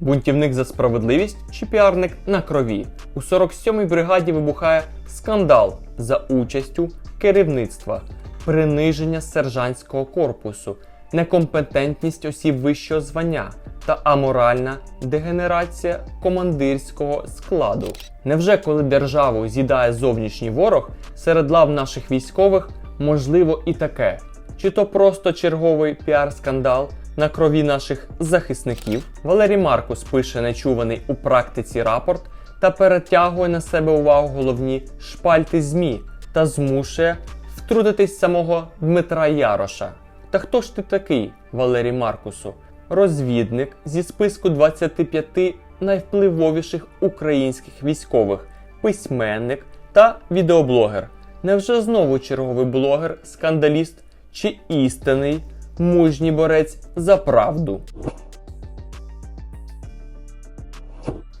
Бунтівник за справедливість чи піарник на крові. У 47-й бригаді вибухає скандал за участю керівництва, приниження сержантського корпусу, некомпетентність осіб вищого звання та аморальна дегенерація командирського складу. Невже коли державу з'їдає зовнішній ворог, серед лав наших військових можливо і таке? Чи то просто черговий піар-скандал на крові наших захисників? Валерій Маркус пише нечуваний у практиці рапорт та перетягує на себе увагу головні шпальти ЗМІ та змушує втрутитись самого Дмитра Яроша. Та хто ж ти такий, Валерій Маркусу? Розвідник зі списку 25 найвпливовіших українських військових, письменник та відеоблогер. Невже знову черговий блогер, скандаліст чи істинний мужній борець за правду?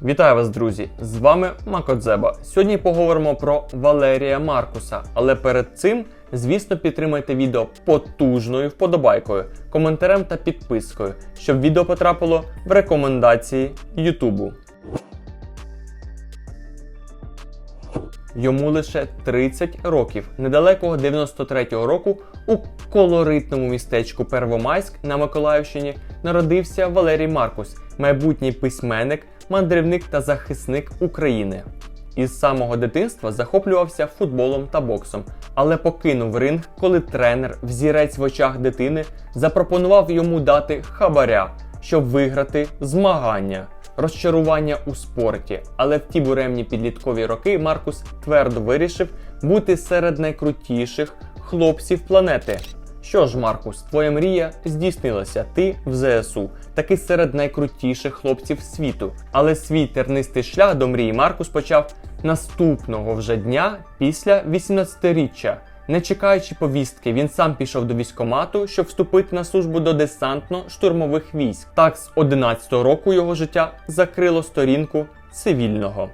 Вітаю вас, друзі! З вами Макодзеба. Сьогодні поговоримо про Валерія Маркуса, але перед цим, звісно, підтримайте відео потужною вподобайкою, коментарем та підпискою, щоб відео потрапило в рекомендації Ютубу. Йому лише 30 років. Недалекого 93-го року у колоритному містечку Первомайськ на Миколаївщині народився Валерій Маркус, майбутній письменник, мандрівник та захисник України. Із самого дитинства захоплювався футболом та боксом, але покинув ринг, коли тренер, взірець в очах дитини, запропонував йому дати хабаря, щоб виграти змагання. Розчарування у спорті, але в ті буремні підліткові роки Маркус твердо вирішив бути серед найкрутіших хлопців планети. Що ж, Маркус, твоя мрія здійснилася. Ти в ЗСУ, таки серед найкрутіших хлопців світу. Але свій тернистий шлях до мрії Маркус почав наступного вже дня після 18-річчя. Не чекаючи повістки, він сам пішов до військкомату, щоб вступити на службу до десантно-штурмових військ. Так, з 11-го року його життя закрило сторінку цивільного.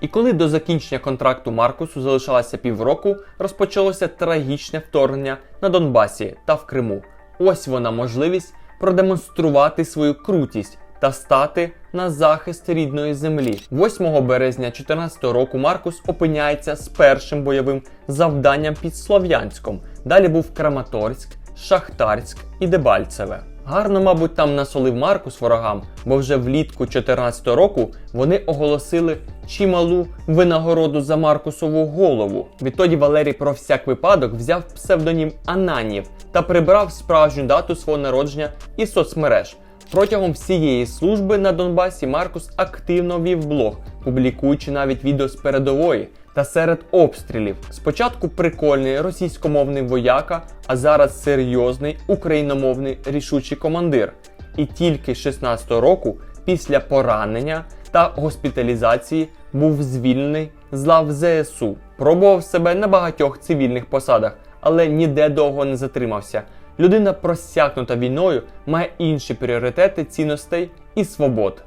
І коли до закінчення контракту Маркусу залишалося півроку, розпочалося трагічне вторгнення на Донбасі та в Криму. Ось вона можливість продемонструвати свою крутість та стати на захист рідної землі. 8 березня 2014 року Маркус опиняється з першим бойовим завданням під Слов'янськом. Далі був Краматорськ, Шахтарськ і Дебальцеве. Гарно, мабуть, там насолив Маркус ворогам, бо вже влітку 2014 року вони оголосили чималу винагороду за Маркусову голову. Відтоді Валерій про всяк випадок взяв псевдонім Ананів та прибрав справжню дату свого народження із соцмереж. Протягом всієї служби на Донбасі Маркус активно вів блог, публікуючи навіть відео з передової та серед обстрілів. Спочатку прикольний російськомовний вояка, а зараз серйозний україномовний рішучий командир. І тільки 16-го року, після поранення та госпіталізації, був звільнений з лав ЗСУ. Пробував себе на багатьох цивільних посадах, але ніде довго не затримався. Людина, просякнута війною, має інші пріоритети цінностей і свобод.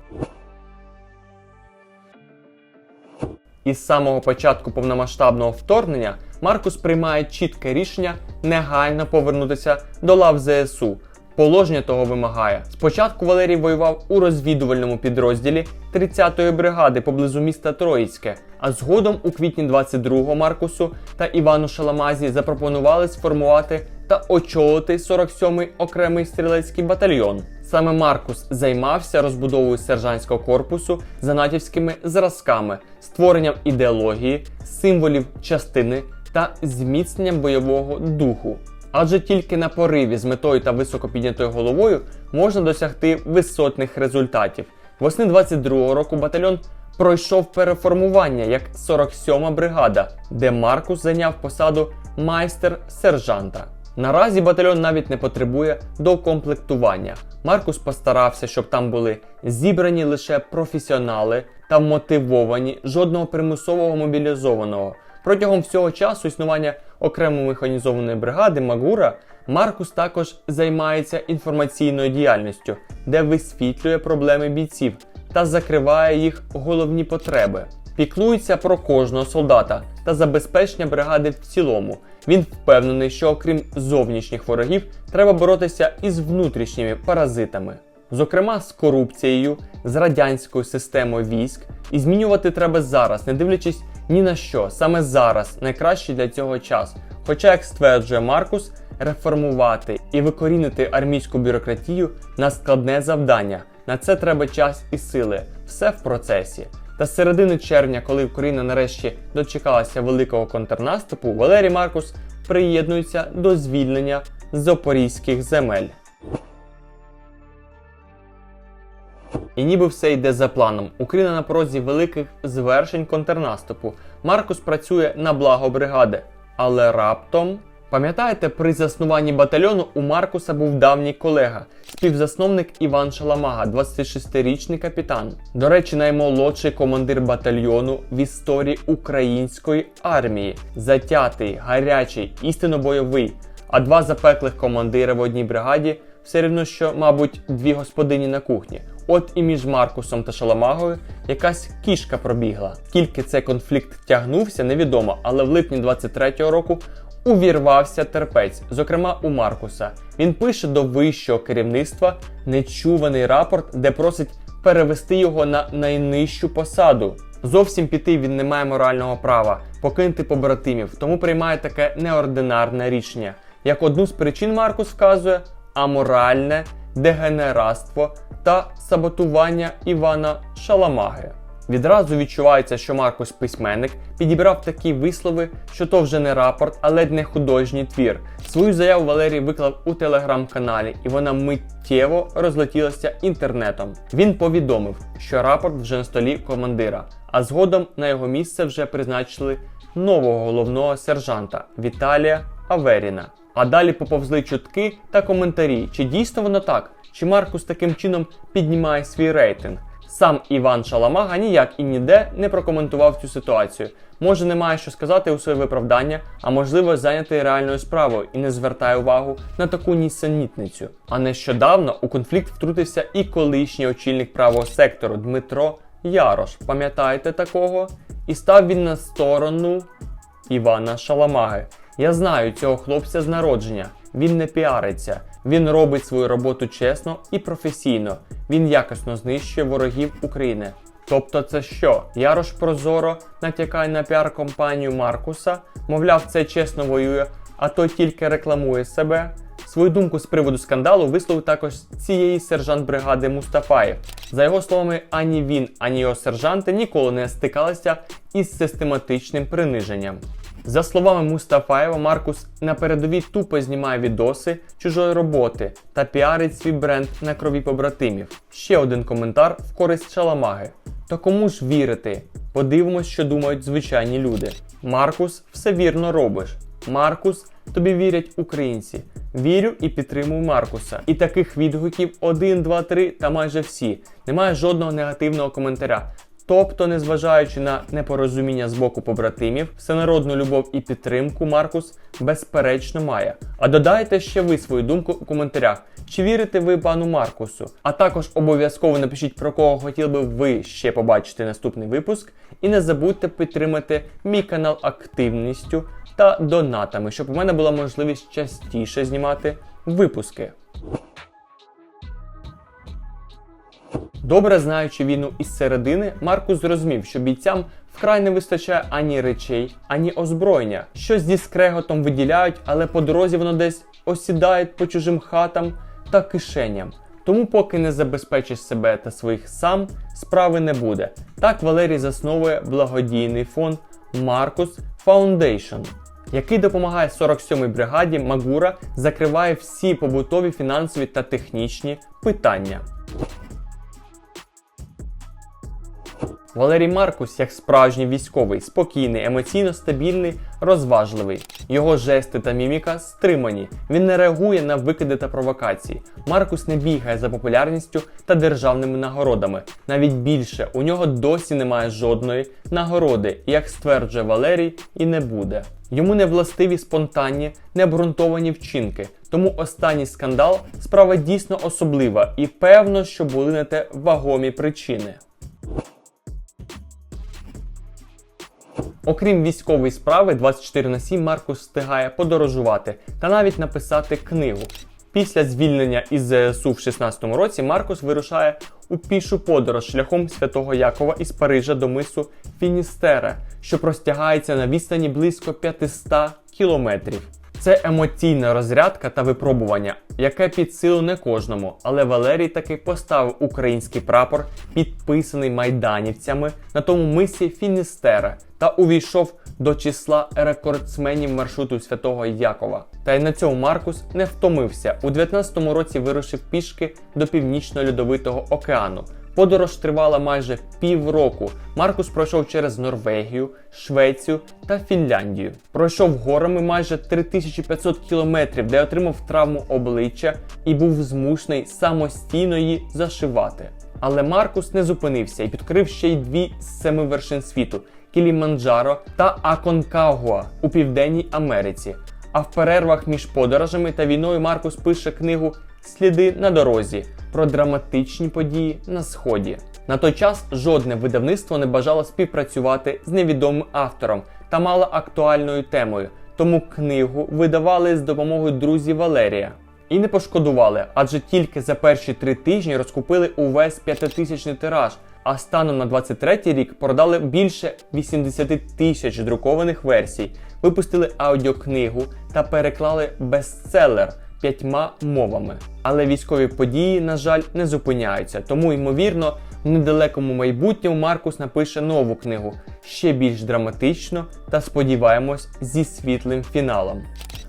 Із самого початку повномасштабного вторгнення Маркус приймає чітке рішення негайно повернутися до лав ЗСУ. Положення того вимагає. Спочатку Валерій воював у розвідувальному підрозділі 30-ї бригади поблизу міста Троїцьке, а згодом у квітні 22-го Маркусу та Івану Шаламазі запропонували сформувати та очолити 47-й окремий стрілецький батальйон. Саме Маркус займався розбудовою сержантського корпусу за натівськими зразками, створенням ідеології, символів частини та зміцненням бойового духу. Адже тільки на пориві з метою та високо піднятою головою можна досягти висотних результатів. Восени 22-го року батальйон пройшов переформування як 47-ма бригада, де Маркус зайняв посаду майстер-сержанта. Наразі батальйон навіть не потребує докомплектування. Маркус постарався, щоб там були зібрані лише професіонали та мотивовані жодного примусового мобілізованого. Протягом всього часу існування окремої механізованої бригади Магура Маркус також займається інформаційною діяльністю, де висвітлює проблеми бійців та закриває їх головні потреби. Піклується про кожного солдата та забезпечення бригади в цілому. Він впевнений, що окрім зовнішніх ворогів, треба боротися із внутрішніми паразитами, зокрема з корупцією, з радянською системою військ, і змінювати треба зараз, не дивлячись ні на що, саме зараз найкраще для цього час. Хоча, як стверджує Маркус, реформувати і викорінити армійську бюрократію на складне завдання. На це треба час і сили. Все в процесі. Та з середини червня, коли Україна нарешті дочекалася великого контрнаступу, Валерій Маркус приєднується до звільнення запорізьких земель. І ніби все йде за планом. Україна на порозі великих звершень контрнаступу. Маркус працює на благо бригади. Але раптом. Пам'ятаєте, при заснуванні батальйону у Маркуса був давній колега, співзасновник Іван Шаламага, 26-річний капітан. До речі, наймолодший командир батальйону в історії української армії, затятий, гарячий, істинно бойовий. А два запеклих командири в одній бригаді все рівно, що, мабуть, дві господині на кухні. От і між Маркусом та Шаламагою якась кішка пробігла. Скільки цей конфлікт тягнувся, невідомо, але в липні 23-го року увірвався терпець, зокрема у Маркуса. Він пише до вищого керівництва нечуваний рапорт, де просить перевести його на найнижчу посаду. Зовсім піти він не має морального права покинути побратимів, тому приймає таке неординарне рішення. Як одну з причин Маркус вказує аморальне дегенератство та саботування Івана Шаламаги. Відразу відчувається, що Маркус письменник підібрав такі вислови, що то вже не рапорт, а ледь не художній твір. Свою заяву Валерій виклав у телеграм-каналі, і вона миттєво розлетілася інтернетом. Він повідомив, що рапорт вже на столі командира, а згодом на його місце вже призначили нового головного сержанта Віталія Аверіна. А далі поповзли чутки та коментарі, чи дійсно воно так, чи Маркус таким чином піднімає свій рейтинг. Сам Іван Шаламага ніяк і ніде не прокоментував цю ситуацію. Може, не має що сказати у своє виправдання, а можливо, зайнятий реальною справою і не звертає увагу на таку нісенітницю. А нещодавно у конфлікт втрутився і колишній очільник правого сектору Дмитро Ярош. Пам'ятаєте такого? І став він на сторону Івана Шаламаги. Я знаю цього хлопця з народження. Він не піариться, він робить свою роботу чесно і професійно. Він якісно знищує ворогів України. Тобто, це що? Ярош Прозоро натякає на піар-компанію Маркуса, мовляв, це чесно воює, а той тільки рекламує себе. Свою думку з приводу скандалу висловив також цієї сержант бригади Мустафаєв. За його словами, ані він, ані його сержанти ніколи не стикалися із систематичним приниженням. За словами Мустафаєва, Маркус на передовій тупо знімає відоси чужої роботи та піарить свій бренд на крові побратимів. Ще один коментар в користь Шаламаги. То кому ж вірити? Подивимось, що думають звичайні люди. Маркус, все вірно робиш. Маркус, тобі вірять українці. Вірю і підтримую Маркуса. І таких відгуків 1, 2, 3 та майже всі. Немає жодного негативного коментаря. Тобто, незважаючи на непорозуміння з боку побратимів, всенародну любов і підтримку Маркус безперечно має. А додайте ще ви свою думку у коментарях, чи вірите ви пану Маркусу. А також обов'язково напишіть про кого хотіли би ви ще побачити наступний випуск. І не забудьте підтримати мій канал активністю та донатами, щоб у мене була можливість частіше знімати випуски. Добре знаючи війну із середини, Маркус зрозумів, що бійцям вкрай не вистачає ані речей, ані озброєння. Щось зі скреготом виділяють, але по дорозі воно десь осідають по чужим хатам та кишеням. Тому, поки не забезпечиш себе та своїх сам, справи не буде. Так Валерій засновує благодійний фонд Marcus Foundation, який допомагає 47-й бригаді Магура, закриває всі побутові, фінансові та технічні питання. Валерій Маркус, як справжній військовий, спокійний, емоційно стабільний, розважливий. Його жести та міміка стримані. Він не реагує на викиди та провокації. Маркус не бігає за популярністю та державними нагородами. Навіть більше у нього досі немає жодної нагороди, як стверджує Валерій, і не буде. Йому не властиві спонтанні, необґрунтовані вчинки. Тому останній скандал справа дійсно особлива, і певно, що були на те вагомі причини. Окрім військової справи, 24 на 7 Маркус встигає подорожувати та навіть написати книгу. Після звільнення із ЗСУ в 16-му році Маркус вирушає у пішу подорож шляхом Святого Якова із Парижа до мису Фіністере, що простягається на відстані близько 500 кілометрів. Це емоційна розрядка та випробування, яке під силу не кожному, але Валерій таки поставив український прапор, підписаний майданівцями на тому мисі Фіністере, та увійшов до числа рекордсменів маршруту Святого Якова. Та й на цьому Маркус не втомився. У 19-му році вирушив пішки до північно-льодовитого океану. Подорож тривала майже півроку. Маркус пройшов через Норвегію, Швецію та Фінляндію. Пройшов горами майже 3500 кілометрів, де отримав травму обличчя і був змушений самостійно її зашивати. Але Маркус не зупинився і підкрив ще й дві з семи вершин світу Кіліманджаро та Аконкагуа у Південній Америці. А в перервах між подорожами та війною Маркус пише книгу Сліди на дорозі про драматичні події на сході. На той час жодне видавництво не бажало співпрацювати з невідомим автором та мало актуальною темою, тому книгу видавали з допомогою друзів Валерія. І не пошкодували, адже тільки за перші три тижні розкупили увесь п'ятитисячний тираж, а станом на 23 рік продали більше 80 тисяч друкованих версій, випустили аудіокнигу та переклали бестселер п'ятьма мовами. Але військові події, на жаль, не зупиняються, тому ймовірно, в недалекому майбутньому Маркус напише нову книгу, ще більш драматично та сподіваємось зі світлим фіналом.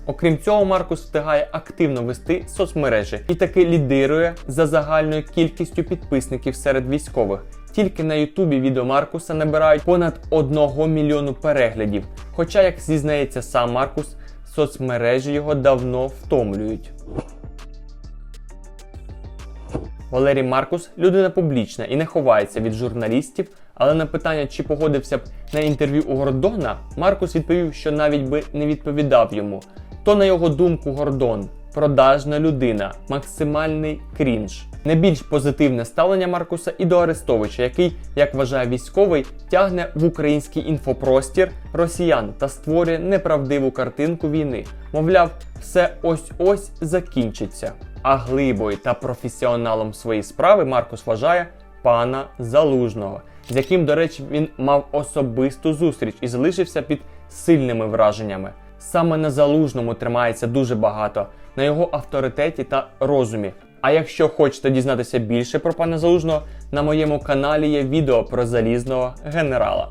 Окрім цього, Маркус встигає активно вести соцмережі і таки лідирує за загальною кількістю підписників серед військових. Тільки на Ютубі відео Маркуса набирають понад 1 мільйону переглядів. Хоча, як зізнається сам Маркус, соцмережі його давно втомлюють. Валерій Маркус людина публічна і не ховається від журналістів, але на питання, чи погодився б на інтерв'ю у Гордона, Маркус відповів, що навіть би не відповідав йому. То, на його думку, Гордон продажна людина, максимальний крінж. Не більш позитивне ставлення Маркуса і до Арестовича, який, як вважає військовий, тягне в український інфопростір росіян та створює неправдиву картинку війни. Мовляв, все ось-ось закінчиться. А глибою та професіоналом своєї справи Маркус вважає пана Залужного, з яким, до речі, він мав особисту зустріч і залишився під сильними враженнями. Саме на залужному тримається дуже багато, на його авторитеті та розумі. А якщо хочете дізнатися більше про пана Залужного, на моєму каналі є відео про залізного генерала.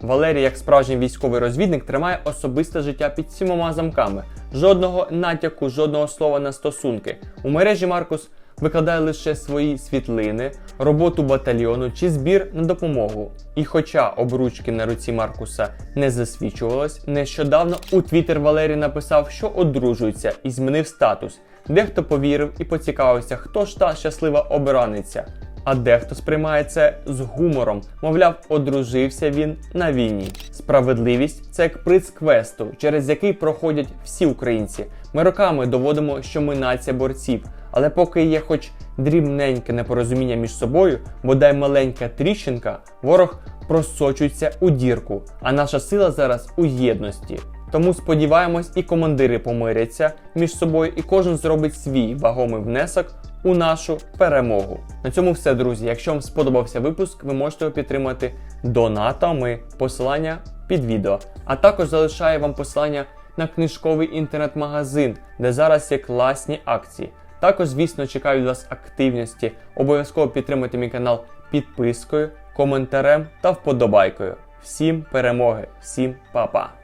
Валерій, як справжній військовий розвідник, тримає особисте життя під сімома замками. Жодного натяку, жодного слова на стосунки. У мережі Маркус викладає лише свої світлини, роботу батальйону чи збір на допомогу. І хоча обручки на руці Маркуса не засвічувалось, нещодавно у Твіттер Валерій написав, що одружується і змінив статус. Дехто повірив і поцікавився, хто ж та щаслива обраниця. А дехто сприймає це з гумором, мовляв, одружився він на війні. Справедливість це як приц квесту, через який проходять всі українці. Ми роками доводимо, що ми нація борців, але поки є хоч дрібненьке непорозуміння між собою, бодай маленька тріщинка, ворог просочується у дірку. А наша сила зараз у єдності. Тому сподіваємось, і командири помиряться між собою, і кожен зробить свій вагомий внесок у нашу перемогу. На цьому все, друзі. Якщо вам сподобався випуск, ви можете його підтримати донатами. Посилання під відео. А також залишаю вам посилання на книжковий інтернет-магазин, де зараз є класні акції. Також, звісно, чекаю від вас активності. Обов'язково підтримуйте мій канал підпискою, коментарем та вподобайкою. Всім перемоги, всім па-па!